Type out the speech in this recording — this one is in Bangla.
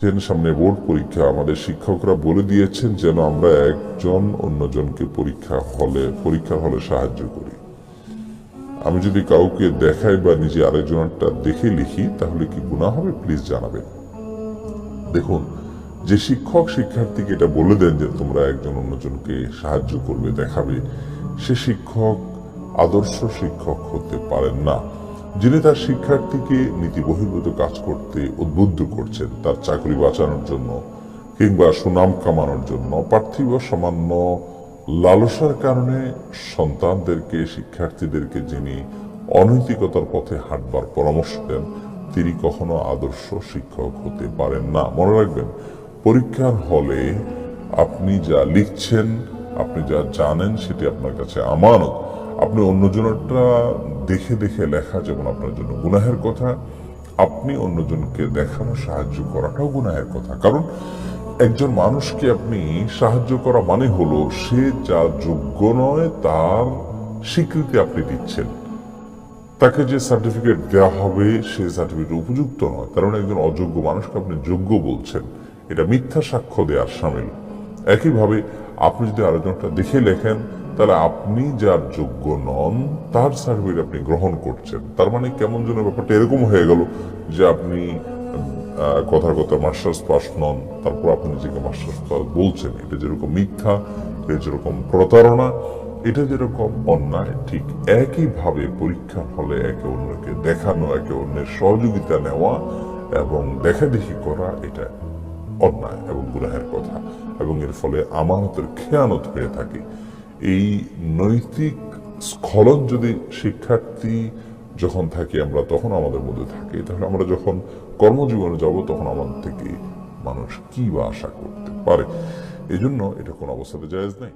সেন সামনে বোর্ড পরীক্ষা আমাদের শিক্ষকরা বলে দিয়েছেন যেন আমরা একজন অন্যজনকে পরীক্ষা হলে, পরীক্ষার হলে সাহায্য করি। আমি যদি কাউকে দেখাই বা নিজে আরেকজনটা দেখে লিখি, তাহলে কি গুণা হবে? প্লিজ জানাবেন। দেখুন, যে শিক্ষক শিক্ষার্থীকে এটা বলে দেন যে তোমরা একজন অন্যজনকে সাহায্য করবে, দেখাবে, সে শিক্ষক আদর্শ শিক্ষক হতে পারেন না। যিনি তার শিক্ষার্থীকে নীতি বহির্ভূত কাজ করতে উদ্বুদ্ধ করছেন, তার চাকরি বাঁচানোর জন্য কিংবা সুনাম কামানোর জন্য, পার্থিব সামান্য লালসার কারণে সন্তানদেরকে, শিক্ষার্থীদেরকে যিনি অনৈতিকতার পথে হাঁটবার পরামর্শ দেন, তিনি কখনো আদর্শ শিক্ষক হতে পারেন না। মনে রাখবেন, পরীক্ষার হলে আপনি যা লিখছেন, আপনি যা জানেন, সেটি আপনার কাছে আমানত। আপনি অন্যজনেরটা দেখে দেখে লেখা যেমন আপনার জন্য গুনাহের কথা, আপনি অন্যজনকে দেখানো সাহায্য করাটাও গুনাহের কথা। কারণ একজন মানুষকে আপনি সাহায্য করা মানে হলো, সে যা যোগ্য নয় তার স্বীকৃতি আপনি দিচ্ছেন। তাকে যে সার্টিফিকেট দেওয়া হবে, সে সার্টিফিকেট উপযুক্ত নয়। কারণ একজন অযোগ্য মানুষকে আপনি যোগ্য বলছেন। এটা মিথ্যা সাক্ষ্য দেওয়ার সামিল। একইভাবে আপনি যদি আরেকজনটা দেখে লেখেন তাহলে আপনি যার যোগ্য নন, তার সার্টিফিকেট আপনি গ্রহণ করছেন। তার মানে কেমন যেন ব্যাপারটা এরকম হয়ে গেল যে আপনি কথার কথা মাস্টার্স পাস নন, তারপর আপনি নিজেকে মাস্টার্স পাস বলছেন। এটা যেরকম মিথ্যা, এটা যেরকম প্রতারণা, এটা যেরকম অন্যায়, ঠিক একইভাবে পরীক্ষার হলে একে অন্যকে দেখানো, একে অন্যের সহযোগিতা নেওয়া এবং দেখা দেখি করা, এটা অন্যায় এবং গুনাহের কথা। এবং এর ফলে আমানতের খেয়ানত হয়ে থাকে। এই নৈতিক স্খলন যদি শিক্ষার্থী যখন থাকি আমরা, তখন আমাদের মধ্যে থাকি। তাহলে আমরা যখন কর্মজীবনে যাব, তখন আমাদের থেকে মানুষ কি বা আশা করতে পারে? এজন্য এটা কোনো অবস্থাতে জায়জ নেই।